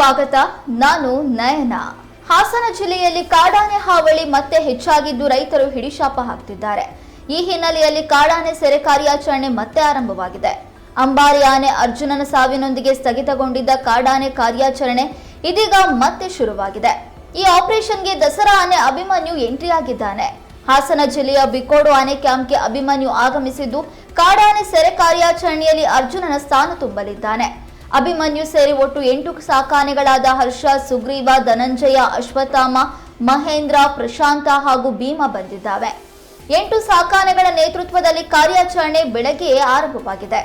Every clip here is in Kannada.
ಸ್ವಾಗತ, ನಾನು ನಯನ. ಹಾಸನ ಜಿಲ್ಲೆಯಲ್ಲಿ ಕಾಡಾನೆ ಹಾವಳಿ ಮತ್ತೆ ಹೆಚ್ಚಾಗಿದ್ದು ರೈತರು ಹಿಡಿಶಾಪ ಹಾಕ್ತಿದ್ದಾರೆ. ಈ ಹಿನ್ನೆಲೆಯಲ್ಲಿ ಕಾಡಾನೆ ಸೆರೆ ಕಾರ್ಯಾಚರಣೆ ಮತ್ತೆ ಆರಂಭವಾಗಿದೆ. ಅಂಬಾರಿ ಆನೆ ಅರ್ಜುನನ ಸಾವಿನೊಂದಿಗೆ ಸ್ಥಗಿತಗೊಂಡಿದ್ದ ಕಾಡಾನೆ ಕಾರ್ಯಾಚರಣೆ ಇದೀಗ ಮತ್ತೆ ಶುರುವಾಗಿದೆ. ಈ ಆಪರೇಷನ್ಗೆ ದಸರಾ ಆನೆ ಅಭಿಮನ್ಯು ಎಂಟ್ರಿ ಆಗಿದ್ದಾನೆ ಹಾಸನ ಜಿಲ್ಲೆಯ ಬಿಕೋಡು ಆನೆ ಕ್ಯಾಂಪ್ಗೆ ಅಭಿಮನ್ಯು ಆಗಮಿಸಿದ್ದು, ಕಾಡಾನೆ ಸೆರೆ ಕಾರ್ಯಾಚರಣೆಯಲ್ಲಿ ಅರ್ಜುನನ ಸ್ಥಾನ ತುಂಬಲಿದ್ದಾನೆ. ಅಭಿಮನ್ಯು ಸೇರಿ ಒಟ್ಟು ಎಂಟು ಸಾಕಾನೆಗಳಾದ ಹರ್ಷ, ಸುಗ್ರೀವ, ಧನಂಜಯ, ಅಶ್ವತ್ಥಾಮ, ಮಹೇಂದ್ರ, ಪ್ರಶಾಂತ ಹಾಗೂ ಭೀಮ ಬಂದಿದ್ದಾವೆ. ಎಂಟು ಸಾಕಾನೆಗಳ ನೇತೃತ್ವದಲ್ಲಿ ಕಾರ್ಯಾಚರಣೆ ಬೆಳಗ್ಗೆಯೇ ಆರಂಭವಾಗಿದೆ.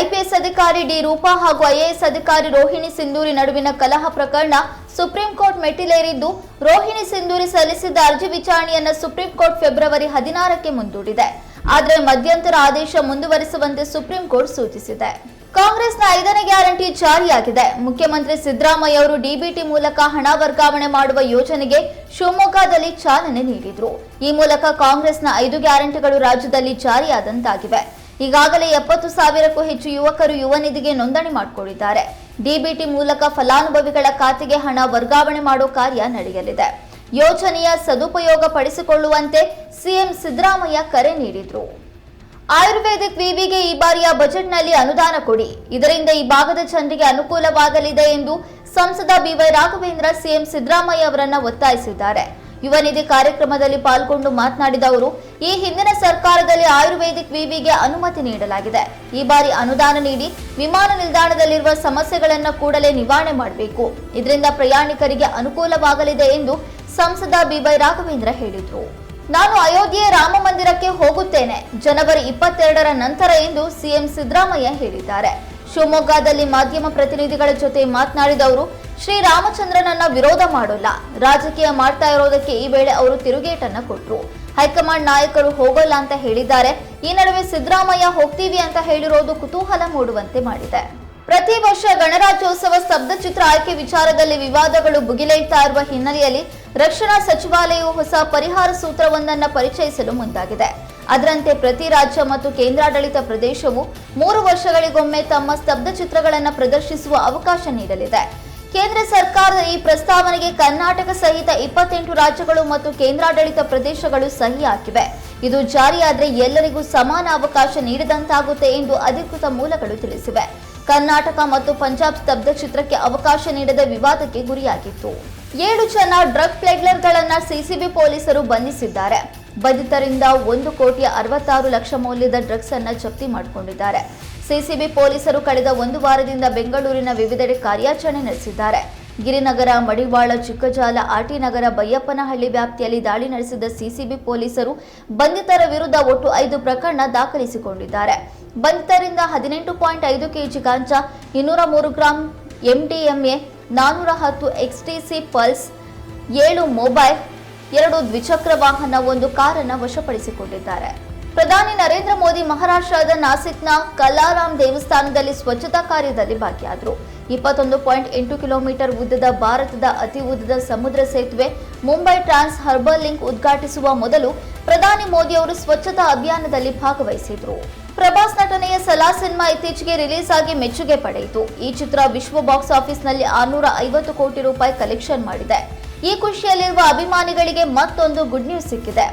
ಐಪಿಎಸ್ ಅಧಿಕಾರಿ ಡಿ ರೂಪಾ ಹಾಗೂ ಐಎಎಸ್ ಅಧಿಕಾರಿ ರೋಹಿಣಿ ಸಿಂಧೂರಿ ನಡುವಿನ ಕಲಹ ಪ್ರಕರಣ ಸುಪ್ರೀಂ ಕೋರ್ಟ್ ಮೆಟ್ಟಿಲೇರಿದ್ದು, ರೋಹಿಣಿ ಸಿಂಧೂರಿ ಸಲ್ಲಿಸಿದ್ದ ಅರ್ಜಿ ವಿಚಾರಣೆಯನ್ನು ಸುಪ್ರೀಂ ಕೋರ್ಟ್ ಫೆಬ್ರವರಿ ಹದಿನಾರಕ್ಕೆ ಮುಂದೂಡಿದೆ. ಆದರೆ ಮಧ್ಯಂತರ ಆದೇಶ ಮುಂದುವರಿಸುವಂತೆ ಸುಪ್ರೀಂ ಕೋರ್ಟ್ ಸೂಚಿಸಿದೆ. ಕಾಂಗ್ರೆಸ್ನ ಐದನೇ ಗ್ಯಾರಂಟಿ ಜಾರಿಯಾಗಿದೆ. ಮುಖ್ಯಮಂತ್ರಿ ಸಿದ್ದರಾಮಯ್ಯ ಅವರು ಡಿಬಿಟಿ ಮೂಲಕ ಹಣ ವರ್ಗಾವಣೆ ಮಾಡುವ ಯೋಜನೆಗೆ ಶಿವಮೊಗ್ಗದಲ್ಲಿ ಚಾಲನೆ ನೀಡಿದ್ರು. ಈ ಮೂಲಕ ಕಾಂಗ್ರೆಸ್ನ ಐದು ಗ್ಯಾರಂಟಿಗಳು ರಾಜ್ಯದಲ್ಲಿ ಜಾರಿಯಾದಂತಾಗಿವೆ. ಈಗಾಗಲೇ ಎಪ್ಪತ್ತು ಸಾವಿರಕ್ಕೂ ಹೆಚ್ಚು ಯುವಕರು ಯುವ ನಿಧಿಗೆ ನೋಂದಣಿ ಮಾಡಿಕೊಂಡಿದ್ದಾರೆ. ಡಿಬಿಟಿ ಮೂಲಕ ಫಲಾನುಭವಿಗಳ ಖಾತೆಗೆ ಹಣ ವರ್ಗಾವಣೆ ಮಾಡೋ ಕಾರ್ಯ ನಡೆಯಲಿದೆ. ಯೋಜನೆಯ ಸದುಪಯೋಗ ಪಡಿಸಿಕೊಳ್ಳುವಂತೆ ಸಿಎಂ ಸಿದ್ದರಾಮಯ್ಯ ಕರೆ ನೀಡಿದ್ರು. ಆಯುರ್ವೇದಿಕ್ ವಿವಿಗೆ ಈ ಬಾರಿಯ ಬಜೆಟ್ನಲ್ಲಿ ಅನುದಾನ ಕೊಡಿ. ಇದರಿಂದ ಈ ಭಾಗದ ಜನರಿಗೆ ಅನುಕೂಲವಾಗಲಿದೆ ಎಂದು ಸಂಸದ ಬಿವೈ ರಾಘವೇಂದ್ರ ಸಿಎಂ ಸಿದ್ದರಾಮಯ್ಯ ಅವರನ್ನ ಒತ್ತಾಯಿಸಿದ್ದಾರೆ. ಯುವ ನಿಧಿ ಕಾರ್ಯಕ್ರಮದಲ್ಲಿ ಪಾಲ್ಗೊಂಡು ಮಾತನಾಡಿದ ಅವರು, ಈ ಹಿಂದಿನ ಸರ್ಕಾರದಲ್ಲಿ ಆಯುರ್ವೇದಿಕ್ ವಿವಿಗೆ ಅನುಮತಿ ನೀಡಲಾಗಿದೆ. ಈ ಬಾರಿ ಅನುದಾನ ನೀಡಿ ವಿಮಾನ ನಿಲ್ದಾಣದಲ್ಲಿರುವ ಸಮಸ್ಯೆಗಳನ್ನು ಕೂಡಲೇ ನಿವಾರಣೆ ಮಾಡಬೇಕು. ಇದರಿಂದ ಪ್ರಯಾಣಿಕರಿಗೆ ಅನುಕೂಲವಾಗಲಿದೆ ಎಂದು ಸಂಸದ ಬಿವೈ ರಾಘವೇಂದ್ರ ಹೇಳಿದರು. ನಾನು ಅಯೋಧ್ಯೆ ರಾಮ ಮಂದಿರಕ್ಕೆ ಹೋಗುತ್ತೇನೆ. ಜನವರಿ ಇಪ್ಪತ್ತೆರಡರ ನಂತರ ಎಂದು ಸಿಎಂ ಸಿದ್ದರಾಮಯ್ಯ ಹೇಳಿದ್ದಾರೆ. ಶಿವಮೊಗ್ಗದಲ್ಲಿ ಮಾಧ್ಯಮ ಪ್ರತಿನಿಧಿಗಳ ಜೊತೆ ಮಾತನಾಡಿದ ಅವರು ಶ್ರೀರಾಮಚಂದ್ರನನ್ನ ವಿರೋಧ ಮಾಡೋಲ್ಲ. ರಾಜಕೀಯ ಮಾಡ್ತಾ ಇರೋದಕ್ಕೆ ಈ ವೇಳೆ ಅವರು ತಿರುಗೇಟನ್ನ ಕೊಟ್ಟರು ಹೈಕಮಾಂಡ್ ನಾಯಕರು ಹೋಗೋಲ್ಲ ಅಂತ ಹೇಳಿದ್ದಾರೆ. ಈ ನಡುವೆ ಸಿದ್ದರಾಮಯ್ಯ ಹೋಗ್ತೀವಿ ಅಂತ ಹೇಳಿರೋದು ಕುತೂಹಲ ಮೂಡುವಂತೆ ಮಾಡಿದೆ. ಪ್ರತಿ ವರ್ಷ ಗಣರಾಜ್ಯೋತ್ಸವ ಸ್ತಬ್ಧಚಿತ್ರ ಆಯ್ಕೆ ವಿಚಾರದಲ್ಲಿ ವಿವಾದಗಳು ಭುಗಿಲೇಳ್ತಾ ಇರುವ ಹಿನ್ನೆಲೆಯಲ್ಲಿ ರಕ್ಷಣಾ ಸಚಿವಾಲಯವು ಹೊಸ ಪರಿಹಾರ ಸೂತ್ರವೊಂದನ್ನು ಪರಿಚಯಿಸಲು ಮುಂದಾಗಿದೆ. ಅದರಂತೆ ಪ್ರತಿ ರಾಜ್ಯ ಮತ್ತು ಕೇಂದ್ರಾಡಳಿತ ಪ್ರದೇಶವು ಮೂರು ವರ್ಷಗಳಿಗೊಮ್ಮೆ ತಮ್ಮ ಸ್ತಬ್ಧ ಚಿತ್ರಗಳನ್ನು ಪ್ರದರ್ಶಿಸುವ ಅವಕಾಶ ನೀಡಲಿದೆ. ಕೇಂದ್ರ ಸರ್ಕಾರದ ಈ ಪ್ರಸ್ತಾವನೆಗೆ ಕರ್ನಾಟಕ ಸಹಿತ ಇಪ್ಪತ್ತೆಂಟು ರಾಜ್ಯಗಳು ಮತ್ತು ಕೇಂದ್ರಾಡಳಿತ ಪ್ರದೇಶಗಳು ಸಹಿ ಹಾಕಿವೆ. ಇದು ಜಾರಿಯಾದರೆ ಎಲ್ಲರಿಗೂ ಸಮಾನ ಅವಕಾಶ ನೀಡಿದಂತಾಗುತ್ತೆ ಎಂದು ಅಧಿಕೃತ ಮೂಲಗಳು ತಿಳಿಸಿವೆ. ಕರ್ನಾಟಕ ಮತ್ತು ಪಂಜಾಬ್ ಸ್ತಬ್ಧ ಚಿತ್ರಕ್ಕೆ ಅವಕಾಶ ನೀಡದ ವಿವಾದಕ್ಕೆ ಗುರಿಯಾಗಿತ್ತು. ಏಳು ಜನ ಡ್ರಗ್ ಪ್ಲೆಗ್ಲರ್ಗಳನ್ನ ಸಿಸಿಬಿ ಪೊಲೀಸರು ಬಂಧಿಸಿದ್ದಾರೆ. ಬಂಧಿತರಿಂದ ಒಂದು ಕೋಟಿ ಅರವತ್ತಾರು ಲಕ್ಷ ಮೌಲ್ಯದ ಡ್ರಗ್ಸ್ ಅನ್ನ ಜಪ್ತಿ ಮಾಡಿಕೊಂಡಿದ್ದಾರೆ. ಸಿಸಿಬಿ ಪೊಲೀಸರು ಕಳೆದ ಒಂದು ವಾರದಿಂದ ಬೆಂಗಳೂರಿನ ವಿವಿಧೆಡೆ ಕಾರ್ಯಾಚರಣೆ ನಡೆಸಿದ್ದಾರೆ. ಗಿರಿನಗರ, ಮಡಿವಾಳ, ಚಿಕ್ಕಜಾಲ ಆಟಿ ನಗರ ಬೈಯಪ್ಪನಹಳ್ಳಿ ವ್ಯಾಪ್ತಿಯಲ್ಲಿ ದಾಳಿ ನಡೆಸಿದ ಸಿಸಿಬಿ ಪೊಲೀಸರು ಬಂಧಿತರ ವಿರುದ್ಧ ಒಟ್ಟು ಐದು ಪ್ರಕರಣ ದಾಖಲಿಸಿಕೊಂಡಿದ್ದಾರೆ. ಬಂಧಿತರಿಂದ ಹದಿನೆಂಟು ಪಾಯಿಂಟ್ ಐದು ಕೆಜಿ ಗಾಂಜಾ, ಇನ್ನೂರ ಮೂರು ಗ್ರಾಂ ಎಂಡಿಎಂಎ ನಾನ್ನೂರ ಹತ್ತು ಎಕ್ಸ್ಟಿಸಿ ಪಲ್ಸ್, ಏಳು ಮೊಬೈಲ್, ಎರಡು ದ್ವಿಚಕ್ರ ವಾಹನ, ಒಂದು ಕಾರನ್ನು ವಶಪಡಿಸಿಕೊಂಡಿದ್ದಾರೆ. ಪ್ರಧಾನಿ ನರೇಂದ್ರ ಮೋದಿ ಮಹಾರಾಷ್ಟ್ರದ ನಾಸಿಕ್ನ ಕಲಾರಾಮ್ ದೇವಸ್ಥಾನದಲ್ಲಿ ಸ್ವಚ್ಛತಾ ಕಾರ್ಯದಲ್ಲಿ ಭಾಗಿಯಾದರು. ಇಪ್ಪತ್ತೊಂದು ಪಾಯಿಂಟ್ ಎಂಟು ಕಿಲೋಮೀಟರ್ ಉದ್ದದ ಭಾರತದ ಅತಿ ಉದ್ದದ ಸಮುದ್ರ ಸೇತುವೆ ಮುಂಬೈ ಟ್ರಾನ್ಸ್ ಹರ್ಬಲ್ ಲಿಂಕ್ ಉದ್ಘಾಟಿಸುವ ಮೊದಲು ಪ್ರಧಾನಿ ಮೋದಿ ಅವರು ಸ್ವಚ್ಛತಾ ಅಭಿಯಾನದಲ್ಲಿ ಭಾಗವಹಿಸಿದ್ರು. ಪ್ರಭಾಸ್ ನಟನೆಯ ಸಲಾ ಸಿನಿಮಾ ಇತ್ತೀಚೆಗೆ ರಿಲೀಸ್ ಆಗಿ ಮೆಚ್ಚುಗೆ ಪಡೆಯಿತು. ಈ ಚಿತ್ರ ವಿಶ್ವ ಬಾಕ್ಸ್ ಆಫೀಸ್ನಲ್ಲಿ ಆರ್ನೂರ ಐವತ್ತು ಕೋಟಿ ರೂಪಾಯಿ ಕಲೆಕ್ಷನ್ ಮಾಡಿದೆ. ಈ ಖುಷಿಯಲ್ಲಿರುವ ಅಭಿಮಾನಿಗಳಿಗೆ ಮತ್ತೊಂದು ಗುಡ್ ನ್ಯೂಸ್ ಸಿಕ್ಕಿದೆ.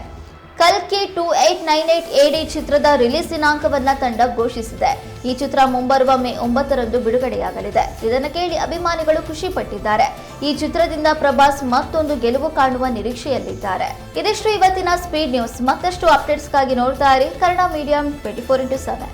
ಕಲ್ಕಿ ಟೂ ಏಟ್ ನೈನ್ ಏಟ್ ಎಡಿ ಚಿತ್ರದ ರಿಲೀಸ್ ದಿನಾಂಕವನ್ನ ತಂಡ ಘೋಷಿಸಿದೆ. ಈ ಚಿತ್ರ ಮುಂಬರುವ ಮೇ ಒಂಬತ್ತರಂದು ಬಿಡುಗಡೆಯಾಗಲಿದೆ. ಇದನ್ನು ಕೇಳಿ ಅಭಿಮಾನಿಗಳು ಖುಷಿ ಪಟ್ಟಿದ್ದಾರೆ ಈ ಚಿತ್ರದಿಂದ ಪ್ರಭಾಸ್ ಮತ್ತೊಂದು ಗೆಲುವು ಕಾಣುವ ನಿರೀಕ್ಷೆಯಲ್ಲಿದ್ದಾರೆ. ಇದಿಷ್ಟು ಇವತ್ತಿನ ಸ್ಪೀಡ್ ನ್ಯೂಸ್ ಮತ್ತಷ್ಟು ಅಪ್ಡೇಟ್ಸ್ಗಾಗಿ ನೋಡ್ತಾ ಇರಿ Kannada medium twenty four into seven